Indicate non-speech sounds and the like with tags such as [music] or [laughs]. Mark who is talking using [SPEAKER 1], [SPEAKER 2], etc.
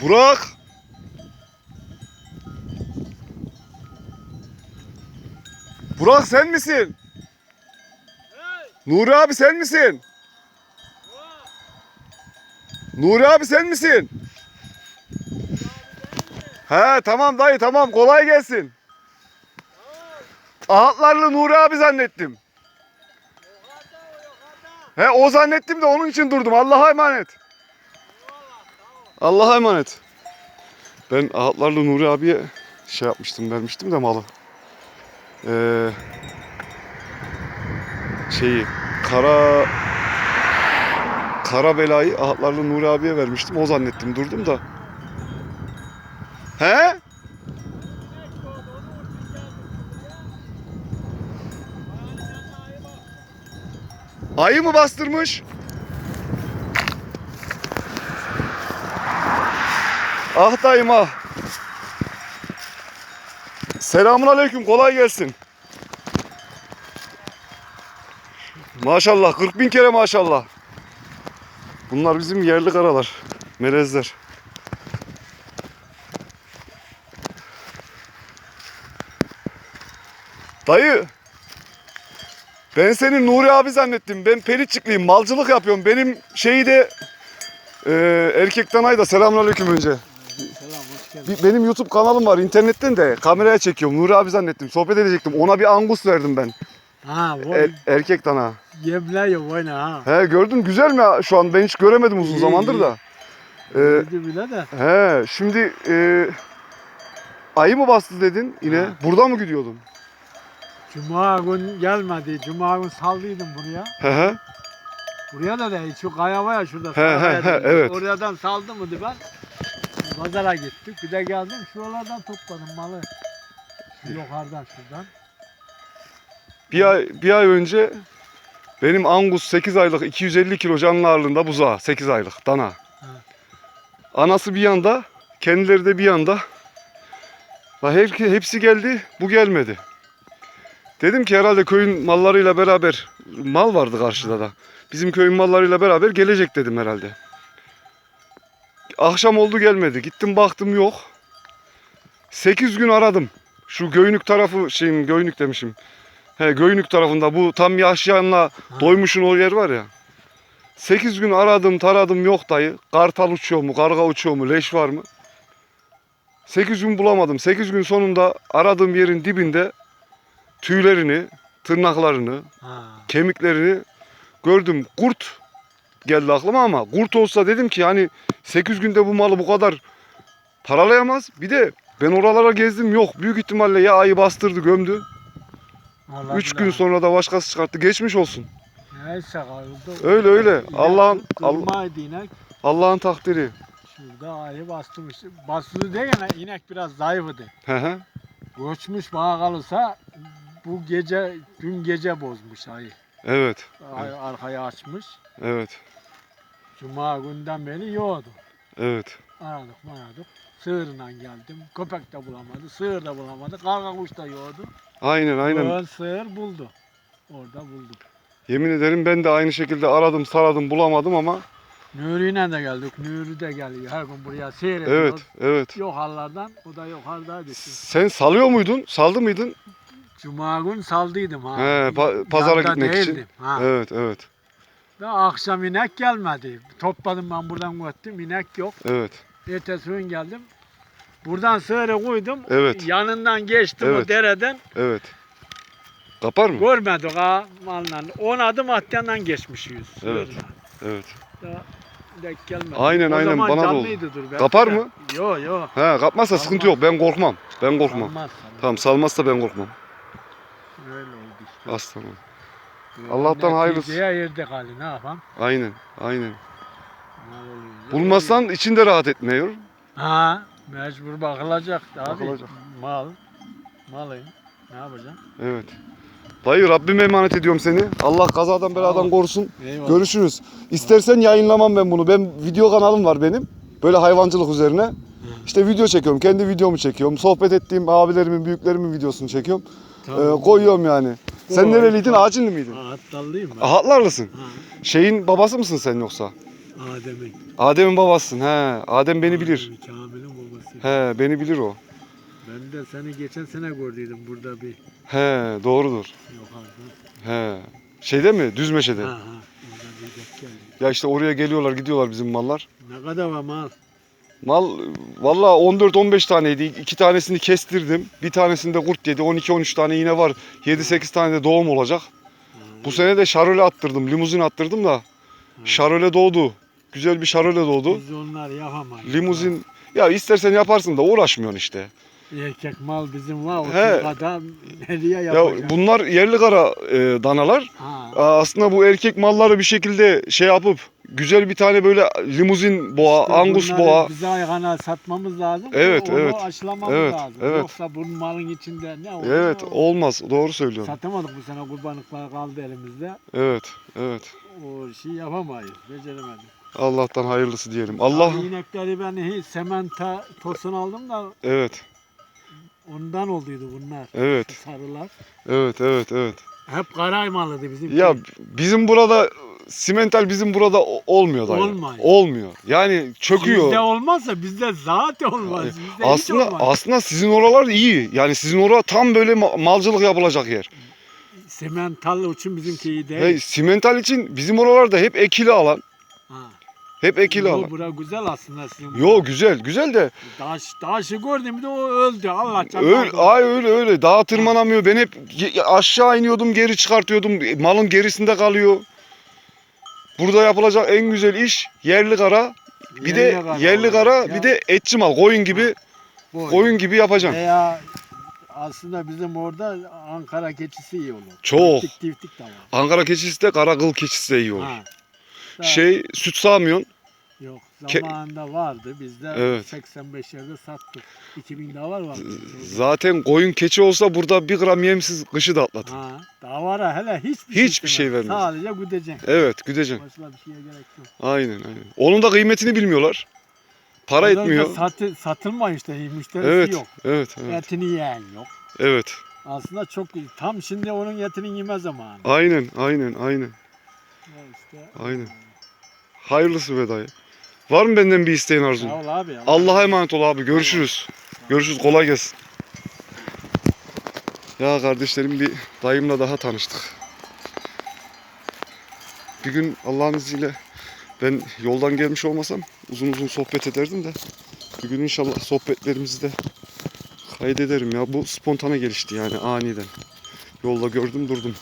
[SPEAKER 1] Burak. Burak sen misin? Nuri abi sen misin? Nuri abi sen misin? He tamam dayı tamam kolay gelsin. Ahatlarlı Nuri abi zannettim. He o zannettim de onun için durdum. Allah'a emanet. Allah'a emanet. Ben Ahatlarlı Nuri abiye şey yapmıştım vermiştim de malı. Ee, şeyi kara kara belayı Ahatlarlı Nuri abiye vermiştim. O zannettim durdum da. He? Ayı mı bastırmış? Ah dayım ah. Selamun aleyküm kolay gelsin. Maşallah 40 bin kere maşallah. Bunlar bizim yerli karalar. Melezler. Dayı. Ben seni Nuri abi zannettim. Ben Pelitçikliyim. Malcılık yapıyorum. Benim şeyi de e, erkek danayı da selamünaleyküm önce.
[SPEAKER 2] Selam hoş geldin.
[SPEAKER 1] Bir- benim YouTube kanalım var internetten de kameraya çekiyorum. Nuri abi zannettim. Sohbet edecektim. Ona bir angus verdim ben.
[SPEAKER 2] Ha
[SPEAKER 1] Er-
[SPEAKER 2] vay
[SPEAKER 1] erkek dana.
[SPEAKER 2] yemler ya vay ne ha.
[SPEAKER 1] He gördün güzel mi şu an? Ben hiç göremedim uzun
[SPEAKER 2] İyi,
[SPEAKER 1] zamandır
[SPEAKER 2] iyi.
[SPEAKER 1] da. Ee,
[SPEAKER 2] Gördü bile de.
[SPEAKER 1] he şimdi e, ayı mı bastı dedin yine?
[SPEAKER 2] Ha.
[SPEAKER 1] Burada mı gidiyordun?
[SPEAKER 2] Cuma gün gelmedi. Cuma gün saldıydım buraya.
[SPEAKER 1] He he.
[SPEAKER 2] Buraya da değil. Şu kaya var ya şurada.
[SPEAKER 1] He, he,
[SPEAKER 2] dedi.
[SPEAKER 1] evet.
[SPEAKER 2] Oradan saldı mıydı ben? Pazara gittik. Bir de geldim. Şuralardan topladım malı. Şu yukarıdan şuradan.
[SPEAKER 1] Bir ay, bir ay önce benim Angus 8 aylık 250 kilo canlı ağırlığında buzağı 8 aylık dana. Anası bir yanda, kendileri de bir yanda. La hepsi geldi, bu gelmedi. Dedim ki herhalde köyün mallarıyla beraber, mal vardı karşıda da. Bizim köyün mallarıyla beraber gelecek dedim herhalde. Akşam oldu gelmedi. Gittim baktım yok. 8 gün aradım. Şu Göynük tarafı şeyim Göynük demişim. He Göynük tarafında bu tam Yaşyan'la doymuşun o yer var ya. 8 gün aradım taradım yok dayı. Kartal uçuyor mu, karga uçuyor mu, leş var mı? 8 gün bulamadım. 8 gün sonunda aradığım yerin dibinde tüylerini, tırnaklarını,
[SPEAKER 2] Ha.
[SPEAKER 1] kemiklerini gördüm. Kurt geldi aklıma ama kurt olsa dedim ki hani 8 günde bu malı bu kadar paralayamaz. Bir de ben oralara gezdim yok. Büyük ihtimalle ya ayı bastırdı gömdü.
[SPEAKER 2] Vallahi
[SPEAKER 1] 3 gün sonra da başkası çıkarttı. Geçmiş olsun.
[SPEAKER 2] Neyse kaldı.
[SPEAKER 1] Öyle, öyle. Allah'ın- Allah-. Allah'ın takdiri.
[SPEAKER 2] Şurada ayı bastırmış. Bastırdı değil yani inek biraz zayıfıdı.
[SPEAKER 1] Hı hı.
[SPEAKER 2] Göçmüş bana kalırsa bu gece dün gece bozmuş ayı.
[SPEAKER 1] Evet.
[SPEAKER 2] Ay, arkaya açmış.
[SPEAKER 1] Evet.
[SPEAKER 2] Cuma günden beri yoğdu.
[SPEAKER 1] Evet.
[SPEAKER 2] Aradık aradık. Sığırla geldim. Köpek de bulamadı. Sığır da bulamadı. Karga kuş da yoğdu.
[SPEAKER 1] Aynen aynen.
[SPEAKER 2] Öğün sığır buldu. Orada buldu.
[SPEAKER 1] Yemin ederim ben de aynı şekilde aradım saradım bulamadım ama
[SPEAKER 2] Nuri'yle de geldik. Nuri de geliyor. Her gün buraya seyrediyor.
[SPEAKER 1] evet evet.
[SPEAKER 2] Yukarılardan. O da yukarıdaydı.
[SPEAKER 1] Sen salıyor muydun? Saldı mıydın?
[SPEAKER 2] Cuma gün saldıydım ha.
[SPEAKER 1] He, pa- pazara
[SPEAKER 2] Yanda
[SPEAKER 1] gitmek için.
[SPEAKER 2] değildim, Ha.
[SPEAKER 1] Evet evet.
[SPEAKER 2] Ve akşam inek gelmedi. Topladım ben buradan götürdüm. inek yok.
[SPEAKER 1] Evet.
[SPEAKER 2] Ertesi gün geldim. Buradan sığırı koydum.
[SPEAKER 1] Evet.
[SPEAKER 2] Yanından geçtim
[SPEAKER 1] Evet.
[SPEAKER 2] o dereden.
[SPEAKER 1] Evet. Kapar mı?
[SPEAKER 2] Görmedik ha malla. 10 adım atyandan geçmişiz.
[SPEAKER 1] Evet.
[SPEAKER 2] sığırla.
[SPEAKER 1] Evet.
[SPEAKER 2] Daha denk gelmedi.
[SPEAKER 1] Aynen,
[SPEAKER 2] o
[SPEAKER 1] aynen,
[SPEAKER 2] zaman
[SPEAKER 1] bana da oldu.
[SPEAKER 2] canlıydı dur belki
[SPEAKER 1] Kapar
[SPEAKER 2] de.
[SPEAKER 1] mı?
[SPEAKER 2] Yok yok.
[SPEAKER 1] He kapmazsa sıkıntı yok. Ben korkmam. Ben korkmam.
[SPEAKER 2] Olmaz.
[SPEAKER 1] Tamam salmazsa ben korkmam. Aslanım. Allah'tan hayırlısı.
[SPEAKER 2] Neticeye yerde kaldı ne yapalım?
[SPEAKER 1] Aynen. Aynen. Bulmazsan içinde rahat etmiyor.
[SPEAKER 2] Ha, mecbur bakılacak abi.
[SPEAKER 1] Bakılacak.
[SPEAKER 2] Mal, malıyım. Ne yapacaksın?
[SPEAKER 1] Evet. Dayı Rabbime emanet ediyorum seni. Allah kazadan beladan
[SPEAKER 2] Tamam.
[SPEAKER 1] korusun.
[SPEAKER 2] Eyvallah.
[SPEAKER 1] Görüşürüz. İstersen yayınlamam ben bunu. Ben video kanalım var benim. Böyle hayvancılık üzerine. İşte video çekiyorum. Kendi videomu çekiyorum. Sohbet ettiğim abilerimin, büyüklerimin videosunu çekiyorum. Ee, koyuyorum yani. Sen nereliydin?
[SPEAKER 2] koy.
[SPEAKER 1] Acınlı mıydın?
[SPEAKER 2] Ha, Hattallıyım ben.
[SPEAKER 1] Ahatlarlısın.
[SPEAKER 2] Ha,
[SPEAKER 1] Şeyin babası mısın sen yoksa?
[SPEAKER 2] Adem'in.
[SPEAKER 1] Adem'in babasın. He. Adem beni bilir.
[SPEAKER 2] Kamil'in babası.
[SPEAKER 1] He, beni bilir o.
[SPEAKER 2] Ben de seni geçen sene gördüydüm burada bir
[SPEAKER 1] He, doğrudur.
[SPEAKER 2] yukarıda.
[SPEAKER 1] He. Şeyde mi? Düzmeşe'de.
[SPEAKER 2] Ha ha. Orada bir denk geldi.
[SPEAKER 1] Ya işte oraya geliyorlar, gidiyorlar bizim mallar.
[SPEAKER 2] Ne kadar var mal?
[SPEAKER 1] Mal valla 14-15 taneydi. İki tanesini kestirdim. Bir tanesinde kurt yedi. 12-13 tane yine var. 7-8 tane de doğum olacak. Bu sene de şarole attırdım. Limuzin attırdım da.
[SPEAKER 2] ha.
[SPEAKER 1] Şarole doğdu. Güzel bir şarole doğdu.
[SPEAKER 2] Biz onlar yapamayız.
[SPEAKER 1] Limuzin ya istersen yaparsın da uğraşmıyorsun işte.
[SPEAKER 2] Erkek mal bizim var. O
[SPEAKER 1] He.
[SPEAKER 2] adam [laughs] nereye
[SPEAKER 1] Ya bunlar yerli kara e, danalar.
[SPEAKER 2] Ha.
[SPEAKER 1] Aa, Aslında bu erkek malları bir şekilde şey yapıp güzel bir tane böyle limuzin boğa,
[SPEAKER 2] İşte
[SPEAKER 1] angus boğa.
[SPEAKER 2] Bize ayağına satmamız lazım.
[SPEAKER 1] Evet,
[SPEAKER 2] Onu
[SPEAKER 1] evet.
[SPEAKER 2] aşılamamız
[SPEAKER 1] Evet,
[SPEAKER 2] lazım.
[SPEAKER 1] evet.
[SPEAKER 2] Yoksa bunun malın içinde ne olur?
[SPEAKER 1] Evet,
[SPEAKER 2] ne olur?
[SPEAKER 1] olmaz. Doğru söylüyorsun.
[SPEAKER 2] Satamadık bu sene kurbanlıklar kaldı elimizde.
[SPEAKER 1] Evet, evet.
[SPEAKER 2] O şey yapamayız. Beceremedik.
[SPEAKER 1] Allah'tan hayırlısı diyelim. Allah
[SPEAKER 2] Abi inekleri ben hiç sementa tosun aldım da
[SPEAKER 1] Evet,
[SPEAKER 2] ondan olduydu bunlar.
[SPEAKER 1] evet,
[SPEAKER 2] Sarılar.
[SPEAKER 1] evet, evet, evet.
[SPEAKER 2] Hep karaymalıdı bizim.
[SPEAKER 1] Ya bizim burada simental bizim burada o- olmuyor da.
[SPEAKER 2] Olmuyor.
[SPEAKER 1] Olmuyor. Yani çöküyor.
[SPEAKER 2] Bizde olmazsa bizde zaten olmaz. Bizde hiç
[SPEAKER 1] Aslında
[SPEAKER 2] olmaz.
[SPEAKER 1] aslında sizin oralar iyi. Yani sizin orada tam böyle ma- malcılık yapılacak yer.
[SPEAKER 2] Semental için bizimki iyi değil.
[SPEAKER 1] Hey, simental için bizim oralarda hep ekili alan.
[SPEAKER 2] Ha.
[SPEAKER 1] Hep ekili
[SPEAKER 2] Yo,
[SPEAKER 1] alan.
[SPEAKER 2] bura güzel aslında sizin.
[SPEAKER 1] Yo güzel, güzel de
[SPEAKER 2] Daş, daşı gördüm de o öldü. Allah canına.
[SPEAKER 1] öyle, ay öyle öyle dağa tırmanamıyor. Ben hep ge- aşağı iniyordum, geri çıkartıyordum. Malın gerisinde kalıyor. Burada yapılacak en güzel iş yerli kara. Bir de yerli kara, bir de etçi mal. Koyun gibi, koyun gibi yapacaksın.
[SPEAKER 2] Veya aslında bizim orada Ankara keçisi iyi olur.
[SPEAKER 1] Çok.
[SPEAKER 2] Tiftik tiftik de var.
[SPEAKER 1] Ankara keçisi de karakıl keçisi de iyi olur.
[SPEAKER 2] Ha.
[SPEAKER 1] Şey süt sağmıyorsun.
[SPEAKER 2] Yok zamanında vardı bizde
[SPEAKER 1] Evet.
[SPEAKER 2] 85 yerde sattık. 2000 daha var var.
[SPEAKER 1] Zaten koyun keçi olsa burada bir gram yemsiz kışı da atlatır.
[SPEAKER 2] Ha, daha var ha hele hiçbir
[SPEAKER 1] Hiçbir
[SPEAKER 2] şey,
[SPEAKER 1] şey vermez.
[SPEAKER 2] Sadece güdeceksin.
[SPEAKER 1] Evet güdeceksin.
[SPEAKER 2] Başka bir şeye gerek yok.
[SPEAKER 1] Aynen aynen. Onun da kıymetini bilmiyorlar. Para
[SPEAKER 2] Ondan da
[SPEAKER 1] etmiyor.
[SPEAKER 2] Satı, satılma işte müşterisi
[SPEAKER 1] Evet,
[SPEAKER 2] yok.
[SPEAKER 1] evet, evet.
[SPEAKER 2] Etini yiyen yok.
[SPEAKER 1] Evet.
[SPEAKER 2] Aslında çok. Tam şimdi onun etini yeme zamanı.
[SPEAKER 1] Aynen, aynen, aynen.
[SPEAKER 2] Ya işte.
[SPEAKER 1] Aynen. Hayırlısı be dayı. Var mı benden bir isteğin arzun?
[SPEAKER 2] Sağ ol abi.
[SPEAKER 1] Allah'a emanet ol abi. Görüşürüz. Görüşürüz. Kolay gelsin. Ya kardeşlerim bir dayımla daha tanıştık. Bir gün Allah'ın izniyle ben yoldan gelmiş olmasam uzun uzun sohbet ederdim de bir gün inşallah sohbetlerimizi de kaydederim ya. Bu spontane gelişti yani aniden. Yolda gördüm durdum.